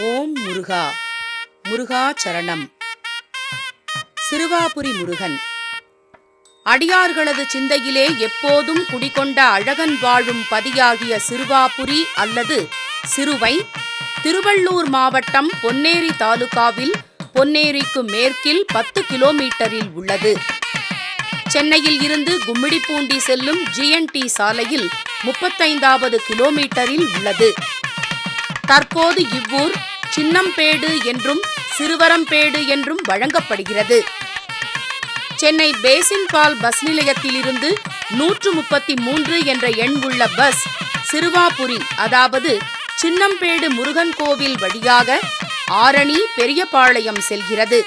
ஓம் முருகா. முருகா சரணம். சிறுவாபுரி முருகன். அடியார்களது சிந்தையிலே எப்போதும் குடிகொண்ட அழகன் வாழும் பதியாகிய சிறுவாபுரி அல்லது சிறுவை திருவள்ளூர் மாவட்டம் பொன்னேரி தாலுகாவில் பொன்னேரிக்கு மேற்கில் பத்து கிலோமீட்டரில் உள்ளது. சென்னையில் இருந்து கும்மிடிப்பூண்டி செல்லும் ஜிஎன்டி சாலையில் முப்பத்தைந்தாவது கிலோமீட்டரில் உள்ளது. தற்போது இவ்வூர் சின்னம்பேடு என்றும் சிறுவரம்பேடு என்றும் வழங்கப்படுகிறது. சென்னை பேசின்பால் பஸ் நிலையத்திலிருந்து நூற்று முப்பத்தி மூன்று என்ற எண் உள்ள பஸ் சிறுவாபுரி அதாவது சின்னம்பேடு முருகன் கோவில் வழியாக ஆரணி பெரியபாளையம் செல்கிறது.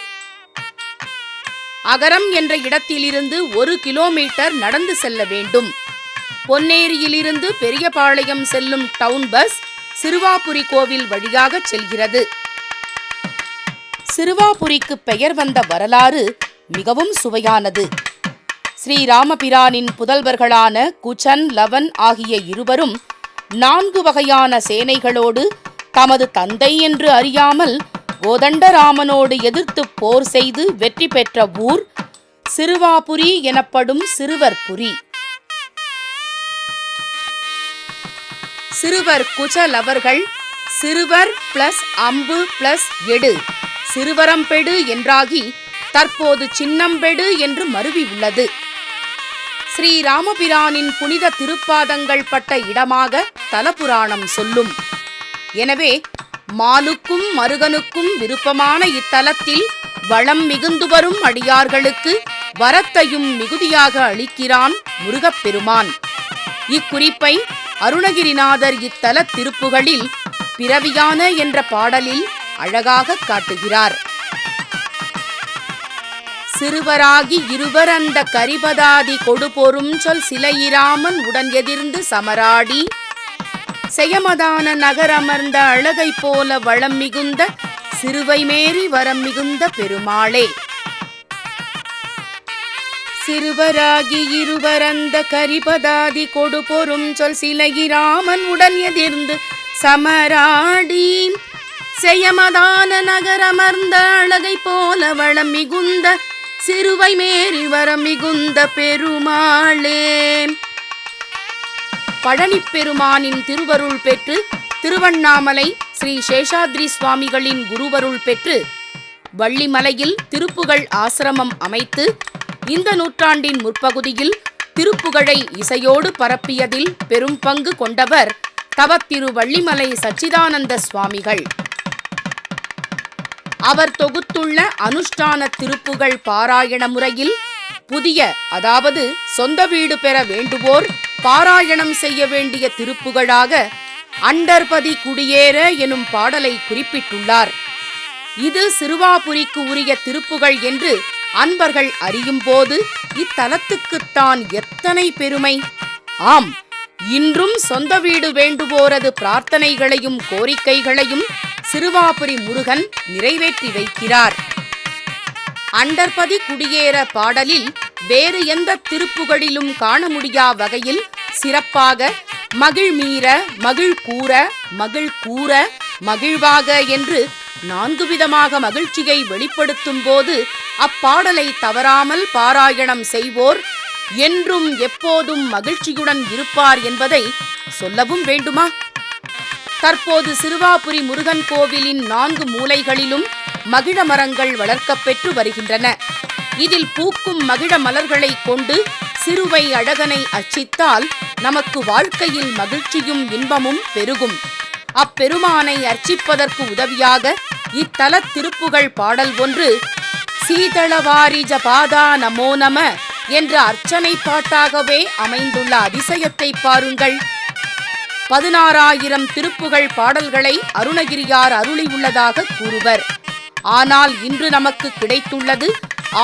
அகரம் என்ற இடத்திலிருந்து ஒரு கிலோமீட்டர் நடந்து செல்ல வேண்டும். பொன்னேரியிலிருந்து பெரியபாளையம் செல்லும் டவுன் பஸ் சிறுவாபுரி கோவில் வழியாக செல்கிறது. சிறுவாபுரிக்கு பெயர் வந்த வரலாறு மிகவும் சுவையானது. ஸ்ரீராமபிரானின் புதல்வர்களான குச்சன் லவன் ஆகிய இருவரும் நான்கு வகையான சேனைகளோடு தமது தந்தை என்று அறியாமல் கோதண்டராமனோடு எதிர்த்து போர் செய்து வெற்றி பெற்ற ஊர் சிறுவாபுரி எனப்படும் சிறுவர்புரி சிறுவர் குச்சலவர்கள் சிறுவர் பிளஸ் அம்பு பிளஸ் எடு. சிறுவரம்பெடு என்றாகி தற்போது சின்னம்பெடு என்று மருவி உள்ளது. ஸ்ரீ ராமபிரானின் புனித திருப்பாதங்கள் பட்ட இடமாக தலபுராணம் சொல்லும். எனவே மாலுக்கும் மருகனுக்கும் விருப்பமான இத்தலத்தில் வளம் மிகுந்து வரும் அடியார்களுக்கு வரத்தையும் மிகுதியாக அளிக்கிறான் முருகப்பெருமான். இக்குறிப்பை அருணகிரிநாதர் இத்தல திருப்புகளில் பிறவியான என்ற பாடலில் அழகாக காட்டுகிறார். சிறுவராகி இருவர் அந்த கரிபதாதி கொடுபொரும் சொல் சிலையிராமன் உடன் எதிர்ந்து சமராடி செயமதான நகரமர்ந்த அழகை போல வளம் மிகுந்த சிறுவை மேறி வரம் மிகுந்த பெருமாளே. சிறுவராகி இருவரந்த கரிபதாதி கொடு பொறும் சொல் சிலகிராமன் உடன் எதிர்ந்து சமராடி. செயமதான நகரமர்ந்த அழகை போல வளம் மிகுந்த சிறுவை மேறி வரம் மிகுந்த பெருமாளே. பழனிப்பெருமானின் திருவருள் பெற்று திருவண்ணாமலை ஸ்ரீ சேஷாத்ரி சுவாமிகளின் குருவருள் பெற்று வள்ளிமலையில் திருப்புகழ் ஆசிரமம் அமைத்து இந்த நூற்றாண்டின் முற்பகுதியில் திருப்புகழை இசையோடு பரப்பியதில் பெரும் பங்கு கொண்டவர் தவத்திரு வள்ளிமலை சச்சிதானந்த சுவாமிகள். அவர் தொகுத்துள்ள அனுஷ்டான திருப்புகழ் பாராயண முறையில் புதிய அதாவது சொந்த வீடு பெற வேண்டுவோர் பாராயணம் செய்ய வேண்டிய திருப்புகழாக அண்டர்பதி குடியேற எனும் பாடலை குறிப்பிட்டுள்ளார். இது சிறுவாபுரிக்கு உரிய திருப்புகழ் என்று அன்பர்கள் அறியும் போது இத்தலத்துக்குத்தான் எத்தனை பெருமை? ஆம் இன்றும் சொந்த வீடு வேண்டுவோரது பிரார்த்தனைகளையும் கோரிக்கைகளையும் சிறுவாபுரி முருகன் நிறைவேற்றி வைக்கிறார். அண்டர்பதி குடியேற பாடலில் வேறு எந்த திருப்புகளிலும் காண முடியா வகையில் சிறப்பாக மகிழ் மீற மகிழ் கூற மகிழ் கூற மகிழ்வாக என்று நான்கு விதமாக மகிழ்ச்சியை வெளிப்படுத்தும் போது அப்பாடலை தவறாமல் பாராயணம் செய்வோர் என்றும் எப்போதும் மகிழ்ச்சியுடன் இருப்பார் என்பதை சொல்லவும் வேண்டுமா? தற்போது சிறுவாபுரி முருகன் கோவிலின் நான்கு மூலைகளிலும் மகிழ மரங்கள் வளர்க்கப்பெற்று வருகின்றன. இதில் பூக்கும் மகிழ மலர்களை கொண்டு சிறுவை அழகனை அர்ச்சித்தால் நமக்கு வாழ்க்கையில் மகிழ்ச்சியும் இன்பமும் பெருகும். அப்பெருமானை அர்ச்சிப்பதற்கு உதவியாக இத்தல திருப்புகழ் பாடல் ஒன்று சீதளவாரிஜ பாதா நமோ நம என்ற அர்ச்சனை பாட்டாகவே அமைந்துள்ள அதிசயத்தை பாருங்கள். பதினாறாயிரம் திருப்புகழ் பாடல்களை அருணகிரியார் அருளியுள்ளதாக கூறுவர். ஆனால் இன்று நமக்கு கிடைத்துள்ளது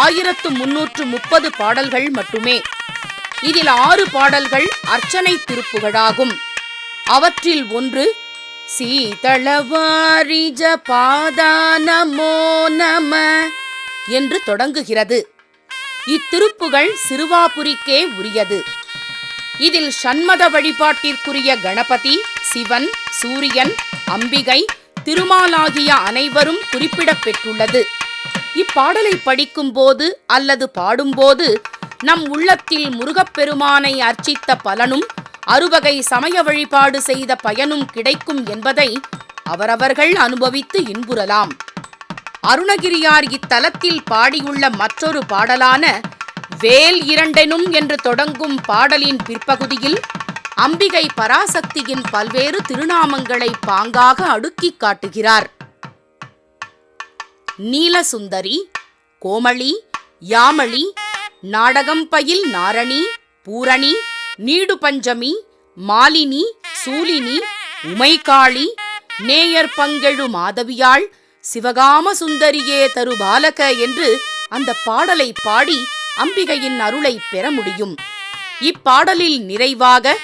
ஆயிரத்து முன்னூற்று முப்பது பாடல்கள் மட்டுமே. இதில் ஆறு பாடல்கள் அர்ச்சனை திருப்புகளாகும். அவற்றில் ஒன்று சீதளவாரிஜ பாதா நமோ நம என்று தொடங்குகிறது. இத்திருப்புகள் சிறுவாபுரிக்கே உரியது. இதில் சண்மத வழிபாட்டிற்குரிய கணபதி சிவன் சூரியன் அம்பிகை திருமாலாகிய அனைவரும் குறிப்பிடப்பெற்றுள்ளது. இப்பாடலை படிக்கும்போது அல்லது பாடும்போது நம் உள்ளத்தில் முருகப்பெருமானை அர்ச்சித்த பலனும் அறுவகை சமய வழிபாடு செய்த பயனும் கிடைக்கும் என்பதை அவரவர்கள் அனுபவித்து இன்புறலாம். அருணகிரியார் இத்தலத்தில் பாடியுள்ள மற்றொரு பாடலான வேல் இரண்டெனும் என்று தொடங்கும் பாடலின் பிற்பகுதியில் அம்பிகை பராசக்தியின் பல்வேறு திருநாமங்களை பாங்காக அடுக்கிக் காட்டுகிறார். நீலசுந்தரி கோமளி யாமளி நாடகம் பயில் நாரணி பூரணி நீடு பஞ்சமி மாலினி சூலினி உமைகாளி நேயர் பங்கெழு மாதவியாள் சிவகாம சுந்தரியே தரு பாலக என்று அந்த பாடலை பாடி அம்பிகையின் அருளை பெற முடியும். இப்பாடலில் நிறைவாக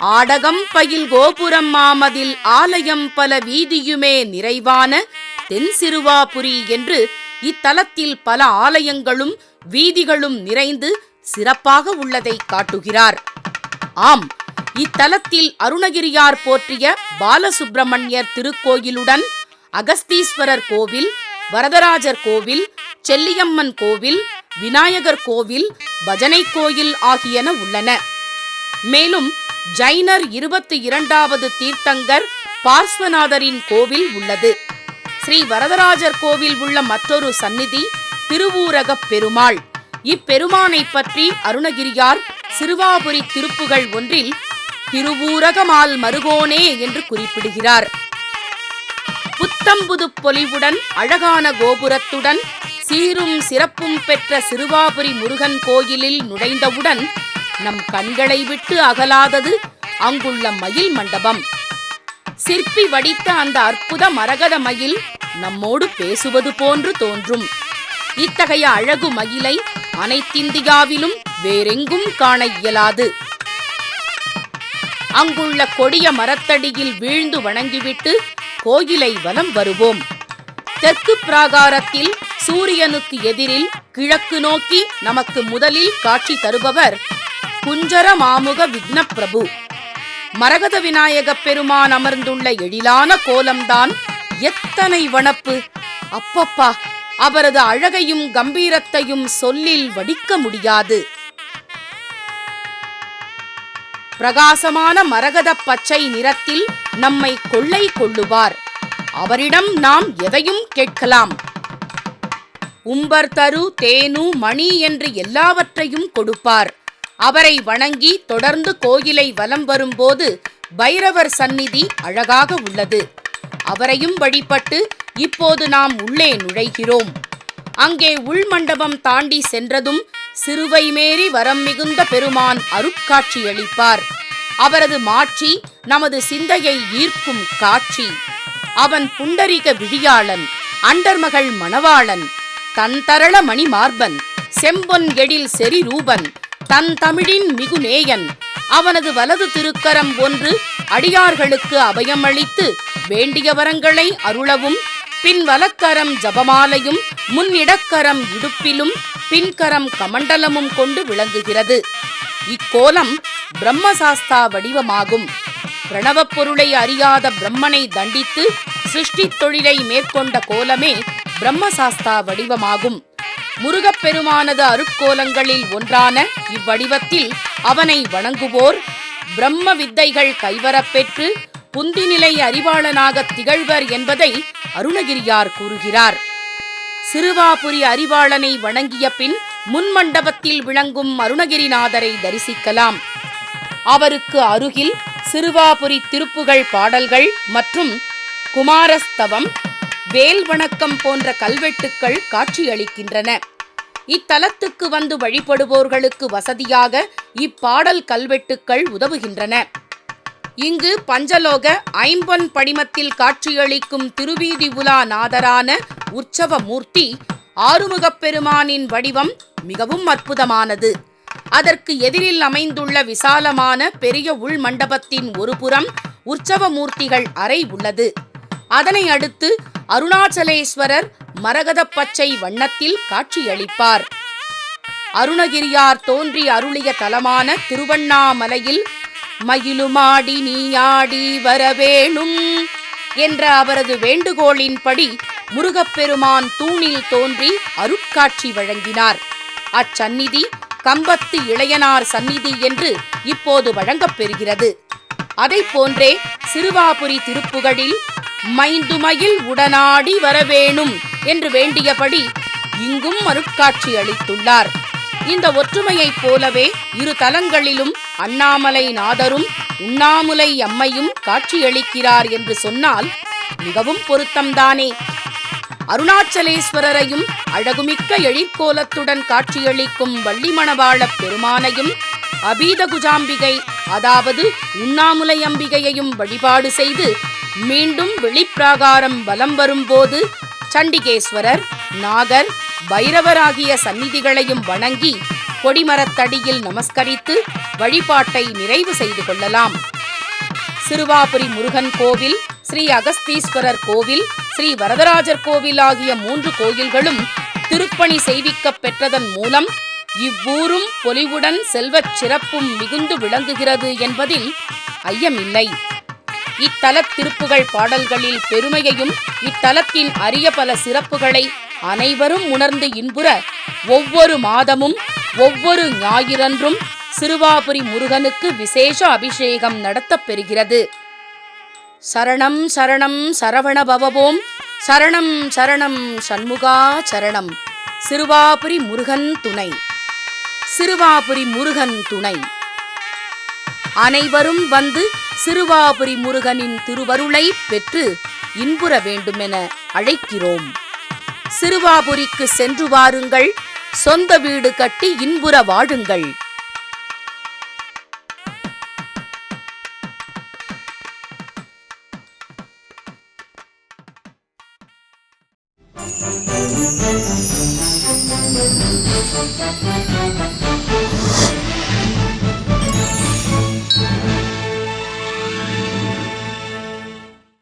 ஆடகம் பயில் கோபுரம் மாமதில் ஆலயம் பல வீதியுமே நிறைவான தென் சிறுவாபுரி என்று இத்தலத்தில் பல ஆலயங்களும் வீதிகளும் நிறைந்து சிறப்பாக உள்ளதை காட்டுகிறார். ஆம் இத்தலத்தில் அருணகிரியார் போற்றிய பாலசுப்பிரமணியர் திருக்கோயிலுடன் அகஸ்தீஸ்வரர் கோவில் வரதராஜர் கோவில் செல்லியம்மன் கோவில் விநாயகர் கோவில் பஜனை கோயில் ஆகியன உள்ளன. மேலும் ஜைனர் இருபத்தி இரண்டாவது தீர்த்தங்கர் பார்ஸ்வநாதரின் கோவில் உள்ளது. ஸ்ரீ வரதராஜர் கோவில் உள்ள மற்றொரு சந்நிதி திருவூரகப் பெருமாள். இப்பெருமானை பற்றி அருணகிரியார் சிறுவாபுரி திருப்புகள் ஒன்றில் திருவூரகமால் மருகோனே என்று குறிப்பிடுகிறார். புத்தம்புது பொலிவுடன் அழகான கோபுரத்துடன் சீரும் சிறப்பும் பெற்ற சிறுவாபுரி முருகன் கோயிலில் நுழைந்தவுடன் நம் கண்களை விட்டு அகலாதது அங்குள்ள மயில் மண்டபம். சிற்பி வடித்த அந்த அற்புத மரகத மயில் நம்மோடு பேசுவது போன்று தோன்றும். இத்தகைய அழகு மயிலை அனைத்திந்தியாவிலும் வேறெங்கும் காண இயலாது. அங்குள்ள கொடிய மரத்தடியில் வீழ்ந்து வணங்கிவிட்டு கோயிலை வலம் வருவோம். தெற்கு பிராகாரத்தில் சூரியனுக்கு எதிரில் கிழக்கு நோக்கி நமக்கு முதலில் காட்சி தருபவர் குஞ்சர மாமுக விக்ன பிரபு மரகத விநாயகப் பெருமான் அமர்ந்துள்ள எழிலான கோலம்தான் எத்தனை வனப்பு! அப்பப்பா அவரது அழகையும் கம்பீரத்தையும் சொல்லில் வடிக்க முடியாது. பிரகாசமான மரகத பச்சை நிறத்தில் நம்மை கொள்ளை கொள்ளுவார். அவரிடம் நாம் எதையும் கேட்கலாம். உம்பர் தரு தேனு மணி என்று எல்லாவற்றையும் கொடுப்பார். அவரை வணங்கி தொடர்ந்து கோயிலை வலம் வரும்போது பைரவர் சந்நிதி அழகாக உள்ளது. அவரையும் வழிபட்டு இப்போது நாம் உள்ளே நுழைகிறோம். அங்கே உள்மண்டபம் தாண்டி சென்றதும் சிறுவை மேறி வரம் மிகுந்த பெருமான் அருட்காட்சியளிப்பார் அவரது மாட்சி நமது சிந்தையை ஈர்க்கும் காட்சி. அவன் புண்டரிக விழியாளன் அண்டர்மகள் மணவாளன் தன் தரள மணிமார்பன் செம்பொன் எழில் செறி ரூபன் தன் தமிழின் மிகுநேயன். அவனது வலது திருக்கரம் ஒன்று அடியார்களுக்கு அபயமளித்து வேண்டிய வரங்களை அருளவும் பின் வலக்கரம் ஜபமாலையும் முன்னிடக்கரம் இடுப்பிலும் பின்கரம் கமண்டலமும் கொண்டு விளங்குகிறது. இக்கோலம் பிரம்மசாஸ்தா வடிவமாகும். பிரணவப் பொருளை அறியாத பிரம்மனை தண்டித்து சிருஷ்டித் தொழிலை மேற்கொண்ட கோலமே பிரம்மசாஸ்தா வடிவமாகும். முருகப்பெருமானது அருட்கோலங்களில் ஒன்றான இவ்வடிவத்தில் அவனை வணங்குவோர் பிரம்ம வித்தைகள் கைவரப்பெற்று புந்திநிலை அறிவாளனாக திகழ்வர் என்பதை அருணகிரியார் கூறுகிறார். சிறுவாபுரி அறிவாளனை வணங்கிய பின் முன்மண்டபத்தில் விளங்கும் அருணகிரிநாதரை தரிசிக்கலாம். அவருக்கு அருகில் சிறுவாபுரி திருப்புகள் பாடல்கள் மற்றும் குமாரஸ்தவம் வேல் வணக்கம் போன்ற கல்வெட்டுக்கள் காட்சியளிக்கின்றன. இத்தலத்துக்கு வந்து வழிபடுவோர்களுக்கு வசதியாக இப்பாடல் கல்வெட்டுக்கள் உதவுகின்றன. இங்கு பஞ்சலோக ஐம்பொன் படிமத்தில் காட்சியளிக்கும் திருவீதி உலா நாதரான உற்சவ மூர்த்தி ஆறுமுகப் பெருமானின் வடிவம் மிகவும் அற்புதமானது. அதற்கு எதிரில் அமைந்துள்ள விசாலமான பெரிய உள் மண்டபத்தின் ஒரு புறம் அறை உள்ளது. அதனை அடுத்து அருணாச்சலேஸ்வரர் மரகத பச்சை வண்ணத்தில் காட்சியளிப்பார். அருணகிரியார் தோன்றி அருளிய தலமான திருவண்ணாமலையில் மயிலுமாடி நீயாடி வரவேணும் என்ற அவரது வேண்டுகோளின்படி முருகப்பெருமான் தூணில் தோன்றி அருட்காட்சி வழங்கினார். அச்சந்நிதி கம்பத்து இளையனார் சந்நிதி என்று இப்போது வழங்கப் பெறுகிறது. போன்றே சிறுவாபுரி திருப்புகழில் மைந்துமயில் உடனாடி வரவேணும் என்று வேண்டியபடி இங்கும் அருட்காட்சி அளித்துள்ளார். இந்த ஒற்றுமையைப் போலவே இரு தலங்களிலும் அண்ணாமலை நாதரும் உண்ணாமுலை அம்மையும் காட்சியளிக்கிறார் என்று சொன்னால் மிகவும் பொருத்தம்தானே. அருணாச்சலேஸ்வரரையும் அழகுமிக்க எழிற்கோலத்துடன் காட்சியளிக்கும் வள்ளிமணவாளப் பெருமானையும் அபீத குஜாம்பிகை அதாவது உண்ணாமுலை அம்பிகையையும் வழிபாடு செய்து மீண்டும் வெளிப்பிராகாரம் வலம் வரும்போது சண்டிகேஸ்வரர் நாகர் பைரவராகிய சந்நிதிகளையும் வணங்கி கொடிமரத்தடியில் நமஸ்கரித்து வழிபாட்டை நிறைவு செய்து கொள்ளலாம். சிறுவாபுரி முருகன் கோவில் ஸ்ரீ அகஸ்தீஸ்வரர் கோவில் ஸ்ரீ வரதராஜர் கோவில் ஆகிய மூன்று கோயில்களும் திருப்பணி செய்விக்கப் பெற்றதன் மூலம் இவ்வூரும் பொலிவுடன் செல்வச் சிறப்பும் மிகுந்து விளங்குகிறது என்பதில் ஐயமில்லை. இத்தலத் திருப்புகள் பாடல்களில் பெருமையையும் இத்தலத்தின் அரிய பல சிறப்புகளை அனைவரும் உணர்ந்து இன்புற ஒவ்வொரு மாதமும் ஒவ்வொரு ஞாயிறன்றும் சிறுவாபுரி முருகனுக்கு விசேஷ அபிஷேகம் நடத்தப்பெறுகிறது சரணம் சரணம் சரவண பவவோம் சரணம் சரணம் சண்முகா சரணம். சிறுவாபுரி முருகன் துணை. சிறுவாபுரி முருகன் துணை. அனைவரும் வந்து சிறுவாபுரி முருகனின் திருவருளை பெற்று இன்புற வேண்டுமென அழைக்கிறோம். சிறுவாபுரிக்கு சென்று வாருங்கள். சொந்த வீடு கட்டி இன்புற வாழுங்கள்.